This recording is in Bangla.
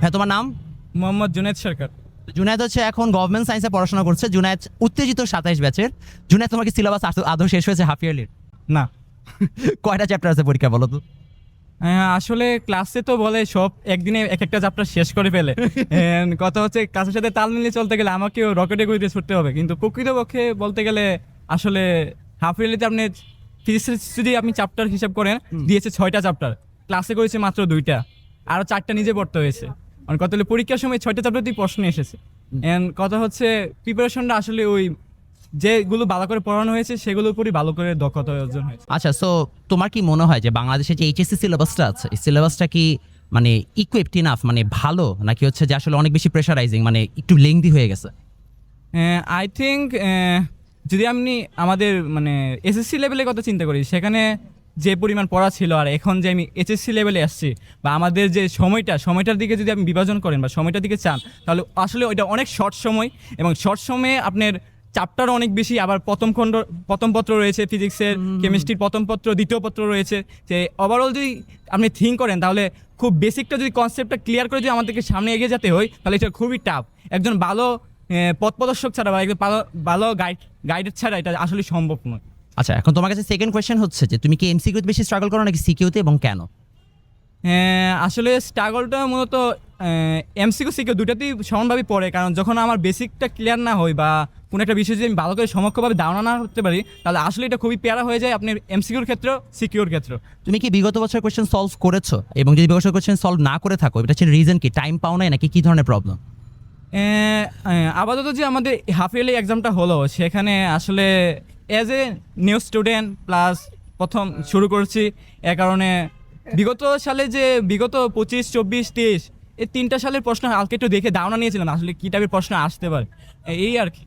হ্যাঁ তোমার নাম? মোহাম্মদ জুনেদ সরকার। জুনায়েদ হচ্ছে এখন গভর্নমেন্ট সায়েন্সে পড়াশোনা করছে। জুনায়েদ উত্তেজিত সাতাইশ ব্যাচের জুনায়েদ তোমার কি সিলেবাস আদৌ শেষ হয়েছে হাফ ইয়ারলির না। কয়টা চ্যাপ্টার আছে পরীক্ষা বলো তো? হ্যাঁ, আসলে ক্লাসে তো বলে সব একদিনে এক একটা চ্যাপ্টার শেষ করে ফেলে। কথা হচ্ছে ক্লাসের সাথে তাল মিলিয়ে চলতে গেলে আমাকেও রকেটে গতিতে ছুটতে হবে। কিন্তু প্রকৃতপক্ষে বলতে গেলে আসলে হাফ ইয়ারলিতে আপনি ফিজিক্সের যদি আপনি চ্যাপ্টার হিসাব করেন দিয়েছে ছয়টা চ্যাপ্টার ক্লাসে করেছে মাত্র দুইটা। আরও চারটা নিজে পড়তে হয়েছে। মানে কথা হলে পরীক্ষার সময় ছয়টা চ্যাপ্টারতেই প্রশ্ন এসেছে। অ্যান্ড কথা হচ্ছে প্রিপারেশনটা আসলে ওই যেগুলো ভালো করে পড়ানো হয়েছে সেগুলোর উপরই ভালো করে দক্ষতা অর্জন হয়েছে। আচ্ছা সো তোমার কি মনে হয় যে বাংলাদেশে যে এইচএসসি সিলেবাসটা আছে এই সিলেবাসটা কি মানে ইকুইপড ইনাফ মানে ভালো নাকি হচ্ছে যে আসলে অনেক বেশি প্রেশারাইজিং মানে একটু লেংদি হয়ে গেছে? আই থিঙ্ক যদি আপনি আমাদের মানে এসএসসি লেভেলের কথা চিন্তা করি সেখানে যে পরিমাণ পড়া ছিল আর এখন যে আমি এইচএসসি লেভেলে আসছি বা আমাদের যে সময়টা সময়টার দিকে যদি আপনি বিভাজন করেন বা সময়টার দিকে চান তাহলে আসলে ওইটা অনেক শর্ট সময় এবং শর্ট সময়ে আপনার চ্যাপ্টার অনেক বেশি। আবার প্রথম খণ্ড প্রথম পত্র রয়েছে ফিজিক্সের কেমিস্ট্রির প্রথম পত্র দ্বিতীয় পত্র রয়েছে। যে ওভারঅল যদি আপনি থিঙ্ক করেন তাহলে খুব বেসিকটা যদি কনসেপ্টটা ক্লিয়ার করে যদি আমাদেরকে সামনে এগিয়ে যেতে হয় তাহলে এটা খুবই টাফ একজন ভালো পথ প্রদর্শক ছাড়া বা একজন ভালো ভালো গাইড গাইডের ছাড়া এটা আসলে সম্ভব নয়। আচ্ছা এখন তোমার কাছে সেকেন্ড কোয়েশ্চেন হচ্ছে যে তুমি কি এমসিকিউতে বেশি স্ট্রাগল করো নাকি সিকিউতে এবং কেন? আসলে স্ট্রাগলটা মূলত এমসিকিউ সিকিউ দুটাতেই সমানভাবে পড়ে। কারণ যখন আমার বেসিকটা ক্লিয়ার না হয় বা কোনো একটা বিষয় যদি আমি ভালো করে সমক্ষভাবে ধারণা না করতে পারি তাহলে আসলে এটা খুবই প্যারা হয়ে যায় আপনার এমসিকিউর ক্ষেত্রে সিকিউর ক্ষেত্রে তুমি কি বিগত বছর কোয়েশ্চেন সলভ করেছ? এবং যদি বিগত কোয়েশ্চেন সলভ না করে থাকো এটা হচ্ছে রিজন কি? টাইম পাও নাই নাকি? কী ধরনের প্রবলেম আপাতত যে আমাদের হাফ ইয়ারলি এক্সামটা হলো সেখানে আসলে as a new student plus প্রথম শুরু করছি, এ কারণে বিগত সালে যে বিগত পঁচিশ, চব্বিশ তেইশ এই তিনটা সালের প্রশ্ন আজকে একটু দেখে ধারণা নিয়েছিলাম আসলে কী টাইপের প্রশ্ন আসতে পারে। এই আর কি।